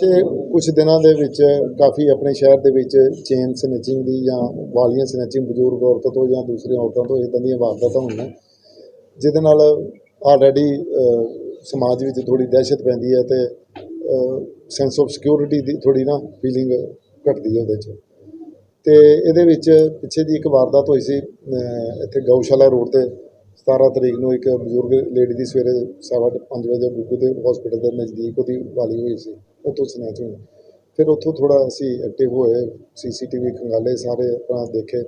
ਪਿਛੇ ਕੁਝ ਦਿਨਾਂ ਦੇ ਵਿੱਚ ਕਾਫੀ ਆਪਣੇ ਸ਼ਹਿਰ ਦੇ ਵਿੱਚ ਚੇਨ ਸਨੈਚਿੰਗ ਦੀ ਜਾਂ ਵਾਲੀਆਂ ਸਨੈਚਿੰਗ ਬਜ਼ੁਰਗ ਔਰਤਾਂ ਤੋਂ ਜਾਂ ਦੂਸਰੀਆਂ ਔਰਤਾਂ ਤੋਂ ਇਦਾਂ ਦੀਆਂ ਵਾਰਦਾਤਾਂ ਹੋਈਆਂ। ਜਿਹਦੇ ਨਾਲ ਆਲਰੇਡੀ ਸਮਾਜ ਵਿੱਚ ਥੋੜੀ ਦਹਿਸ਼ਤ ਪੈਂਦੀ ਹੈ ਤੇ ਸੈਂਸ ਆਫ ਸਿਕਿਉਰਿਟੀ ਦੀ ਥੋੜੀ ਨਾ ਫੀਲਿੰਗ ਘਟਦੀ ਹੈ ਉਹਦੇ 'ਚ। ਤੇ ਇਹਦੇ ਵਿੱਚ ਪਿੱਛੇ ਜੀ ਇੱਕ ਵਾਰਦਾਤ ਹੋਈ ਸੀ ਇੱਥੇ ਗਊਸ਼ਾਲਾ ਰੋਡ ਤੇ। 17 ਤਰੀਕ ਨੂੰ ਇੱਕ ਬਜ਼ੁਰਗ ਲੇਡੀ ਦੀ ਸਵੇਰੇ ਸਵਾ ਕੁ ਪੰਜ ਵਜੇ ਗੁੱਗੂ ਦੇ ਹਸਪੀਟਲ ਦੇ ਨਜ਼ਦੀਕ ਉਹਦੀ ਵਾਲੀ ਹੋਈ ਸੀ। ਉੱਥੋਂ ਸਨੈਚ ਹੋਈ ਫਿਰ ਉੱਥੋਂ ਥੋੜਾ ਅਸੀਂ ਐਕਟਿਵ ਹੋਏ ਸੀਸੀਟੀਵੀ ਖੰਗਾਲੇ ਸਾਰੇ ਆਪਣਾ ਦੇਖੇ।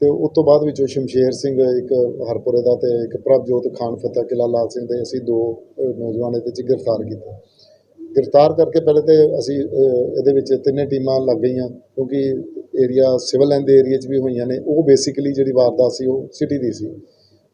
ਤੇ ਉਸ ਤੋਂ ਬਾਅਦ ਵਿੱਚੋਂ ਸ਼ਮਸ਼ੇਰ ਸਿੰਘ, ਇੱਕ ਹਰਪੁਰੇ ਦਾ ਤੇ ਇੱਕ ਪ੍ਰਭਜੋਤ ਖਾਨ ਫਤਿਹ ਕਿਲਾ ਲਾਲ ਸਿੰਘ ਦੇ ਅਸੀਂ ਦੋ ਨੌਜਵਾਨ ਇਹਦੇ 'ਚ ਗ੍ਰਿਫਤਾਰ ਕੀਤੇ। ਗ੍ਰਿਫਤਾਰ ਕਰਕੇ ਪਹਿਲੇ ਤੇ ਅਸੀਂ ਇਹਦੇ ਵਿੱਚ ਤਿੰਨੇ ਟੀਮਾਂ ਲੱਗ ਗਈਆਂ, ਕਿਉਂਕਿ ਏਰੀਆ ਸਿਵਲ ਲਾਈਨ ਦੇ ਏਰੀਆ 'ਚ ਵੀ ਹੋਈਆਂ ਨੇ। ਉਹ ਬੇਸਿਕਲੀ ਜਿਹੜੀ ਵਾਰਦਾਤ ਸੀ, ਉਹ ਸਿਟੀ ਦੀ ਸੀ।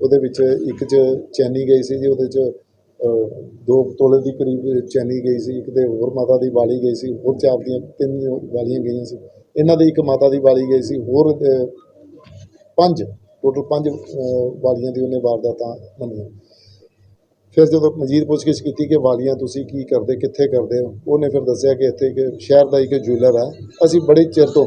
ਉਹਦੇ ਵਿੱਚ ਇੱਕ 'ਚ ਚੈਨੀ ਗਈ ਸੀ ਜੀ, ਉਹਦੇ 'ਚ ਦੋ ਤੋਲੇ ਦੀ ਕਰੀਬ ਚੈਨੀ ਗਈ ਸੀ, ਇੱਕ ਦੇ ਹੋਰ ਮਾਤਾ ਦੀ ਵਾਲੀ ਗਈ ਸੀ, ਹੋਰ ਚਾਰ ਦੀਆਂ ਤਿੰਨ ਵਾਲੀਆਂ ਗਈਆਂ ਸੀ। ਇਹਨਾਂ ਦੀ ਇੱਕ ਮਾਤਾ ਦੀ ਵਾਲੀ ਗਈ ਸੀ, ਹੋਰ ਪੰਜ ਟੋਟਲ ਪੰਜ ਵਾਲੀਆਂ ਦੀ ਉਹਨੇ ਵਾਰਦਾਤਾਂ ਮੰਨੀਆਂ। ਫਿਰ ਜਦੋਂ ਮਜੀਦ ਪੁੱਛਗਿੱਛ ਕੀਤੀ ਕਿ ਵਾਲੀਆਂ ਤੁਸੀਂ ਕੀ ਕਰਦੇ, ਕਿੱਥੇ ਕਰਦੇ ਹੋ, ਉਹਨੇ ਫਿਰ ਦੱਸਿਆ ਕਿ ਇੱਥੇ ਕਿ ਸ਼ਹਿਰ ਦਾ ਇੱਕ ਜੁਐਲਰ ਹੈ। ਅਸੀਂ ਬੜੇ ਚਿਰ ਤੋਂ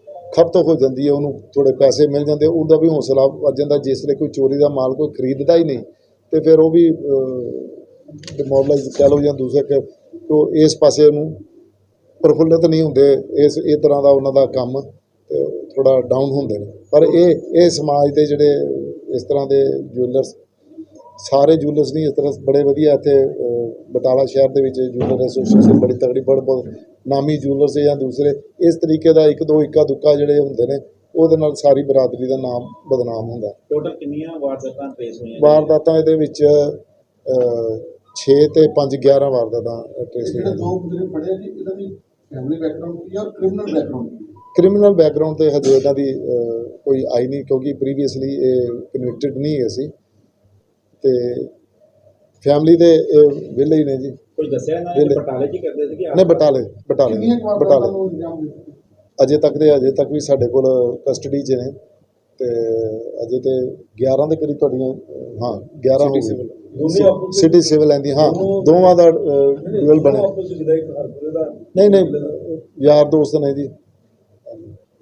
ਖਪਤ ਹੋ ਜਾਂਦੀ ਹੈ, ਉਹਨੂੰ ਥੋੜੇ ਪੈਸੇ ਮਿਲ ਜਾਂਦੇ, ਉਹਦਾ ਵੀ ਹੌਸਲਾ ਵੱਜ ਜਾਂਦਾ, ਜਿਸ ਲਈ ਕੋਈ ਚੋਰੀ ਦਾ ਮਾਲ ਕੋਈ ਖਰੀਦਦਾ ਹੀ ਨਹੀਂ। ਤੇ ਫਿਰ ਉਹ ਵੀ ਡਿਮੋਰਲਾਈਜ਼ ਕਹਿ ਲਓ ਜਾਂ ਦੂਸਰੇ ਕਿ ਉਹ ਇਸ ਪਾਸੇ ਉਹਨੂੰ ਪ੍ਰਫੁੱਲਤ ਨਹੀਂ ਹੁੰਦੇ, ਇਸ, ਇਹ ਤਰ੍ਹਾਂ ਦਾ ਉਹਨਾਂ ਦਾ ਕੰਮ ਥੋੜਾ ਡਾਊਨ ਹੁੰਦੇ ਨੇ। ਪਰ ਇਹ ਇਹ ਸਮਾਜ ਦੇ ਜਿਹੜੇ ਇਸ ਤਰ੍ਹਾਂ ਦੇ ਜੁਐਲਰਸ ਸਾਰੇ ਜੁਐਲਰਸ ਨਹੀਂ, ਇਸ ਤਰ੍ਹਾਂ ਬੜੇ ਵਧੀਆ ਇੱਥੇ ਬਟਾਲਾ ਸ਼ਹਿਰ ਦੇ ਵਿੱਚ ਜੁਐਲਰ ਐਸੋਸੀਏਸ਼ਨ ਬੜੀ ਤਗੜੀ ਬੜ ਬਹੁਤ ਨਾਮੀ ਜੁਐਲਰਸ ਜਾਂ ਦੂਸਰੇ ਇਸ ਤਰੀਕੇ ਦਾ ਇੱਕ ਦੋ ਇੱਕਾ ਦੁੱਕਾ ਜਿਹੜੇ ਹੁੰਦੇ ਨੇ ਉਹਦੇ ਨਾਲ ਸਾਰੀ ਬਰਾਦਰੀ ਦਾ ਨਾਮ ਬਦਨਾਮ ਹੁੰਦਾ। ਟੋਟਲ ਕਿੰਨੀਆਂ ਵਾਰਦਾਤਾਂ ਟ੍ਰੇਸ ਹੋਈਆਂ ਵਾਰਦਾਤਾਂ ਇਹਦੇ ਵਿੱਚ 6 ਤੇ 5 11 ਵਾਰਦਾਤਾਂ ਟ੍ਰੇਸ ਜਿਹੜਾ ਹੋਈਆਂ ਦੋ ਬੰਦੇ ਫੜਿਆ ਜੀ ਇਹਨਾਂ ਦੀ ਫੈਮਿਲੀ ਬੈਕਗ੍ਰਾਉਂਡ ਕੀ ਆ ਕ੍ਰਿਮੀਨਲ ਬੈਕਗ੍ਰਾਉਂਡ? ਕ੍ਰਿਮੀਨਲ ਬੈਕਗ੍ਰਾਉਂਡ ਤੇ ਹਜੇ ਇਹਨਾਂ ਦੀ ਕੋਈ ਆਈ ਨਹੀਂ ਕਿਉਂਕਿ ਪ੍ਰੀਵੀਅਸਲੀ ਇਹ ਕਨਵਿਕਟਡ ਨਹੀਂ ਹੈ ਸੀ। ਤੇ ਫੈਮਿਲੀ ਦੇ ਇਹ ਵਿਹਲੇ ਹੀ ਨੇ ਜੀ। ਕੋਈ ਦੱਸਿਆ ਨਾ ਇਹ। ਬਟਾਲੇ ਕੀ ਕਰਦੇ ਸੀ ਕਿ ਨੇ ਬਟਾਲੇ ਬਟਾਲੇ ਬਟਾਲੇ। ਅਜੇ ਤੱਕ ਦੇ ਅਜੇ ਤੱਕ ਵੀ ਸਾਡੇ ਕੋਲ ਕਸਟਡੀ 'ਚ ਨੇ। ਤੇ ਅਜੇ ਤੇ 11 ਦੇ ਕਰੀਬ ਤੁਹਾਡੀਆਂ ਹਾਂ 11 ਹੋ ਗਏ ਸਿਟੀ ਸਿਵਲ ਲੈਂਦੀ ਹਾਂ ਦੋਵਾਂ ਦਾ ਡਿਊਲ ਬਣਿਆ ਨਹੀਂ ਨਹੀਂ ਯਾਰ ਦੋਸਤ ਨੇ ਜੀ।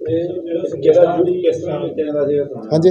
ਜਿਹੜਾ ਕਿਸ ਤਰ੍ਹਾਂ ਕਿਸ ਦਾ ਸੀਗਾ? ਸਮਾਨ ਹਾਂਜੀ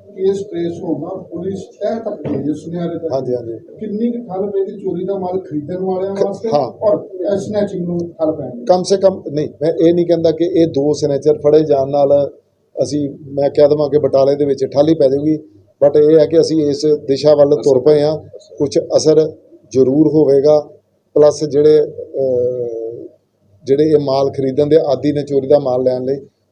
ਕੇਸ ਟ੍ਰੇਸ ਹੋਣਾ ਪੁਲਿਸ ਤਹਿ ਤੱਕ ਗਈ ਹੈ ਸੁਨਿਆਰੇ ਤੱਕ ਹਾਂਜੀ ਹਾਂਜੀ। ਕਿੰਨੀ ਕੁ ਠੱਲ ਪੈਂਦੀ ਚੋਰੀ ਦਾ ਮਾਲ ਖਰੀਦਣ ਵਾਲਿਆਂ ਵਾਸਤੇ ਹਾਂ। ਔਰ ਸਨੈਚਿੰਗ ਨੂੰ ਠੱਲ ਪੈਂਦੀ ਕਮ ਸੇ ਕਮ ਨਹੀਂ ਮੈਂ ਇਹ ਨਹੀਂ ਕਹਿੰਦਾ ਕਿ ਇਹ ਦੋ ਸਿਗਨੇਚਰ ਫੜੇ ਜਾਣ ਨਾਲ ਅਸੀਂ ਮੈਂ ਕਹਿ ਦੇਵਾਂ ਕਿ ਬਟਾਲੇ ਦੇ ਵਿੱਚ ਠਾਲੀ ਪੈ ਜਾਊਗੀ। ਬਟ ਇਹ ਹੈ ਕਿ ਅਸੀਂ ਇਸ ਦਿਸ਼ਾ ਵੱਲ ਤੁਰ ਪਏ ਹਾਂ। ਕੁਝ ਅਸਰ ਜ਼ਰੂਰ ਹੋਵੇਗਾ। ਪਲੱਸ ਜਿਹੜੇ ਅਹ, ਜਿਹੜੇ ਇਹ ਮਾਲ ਖਰੀਦਣ ਦੇ ਆਦੀ ਨੇ ਚੋਰੀ ਦਾ ਮਾਲ ਲੈਣ ਲਈ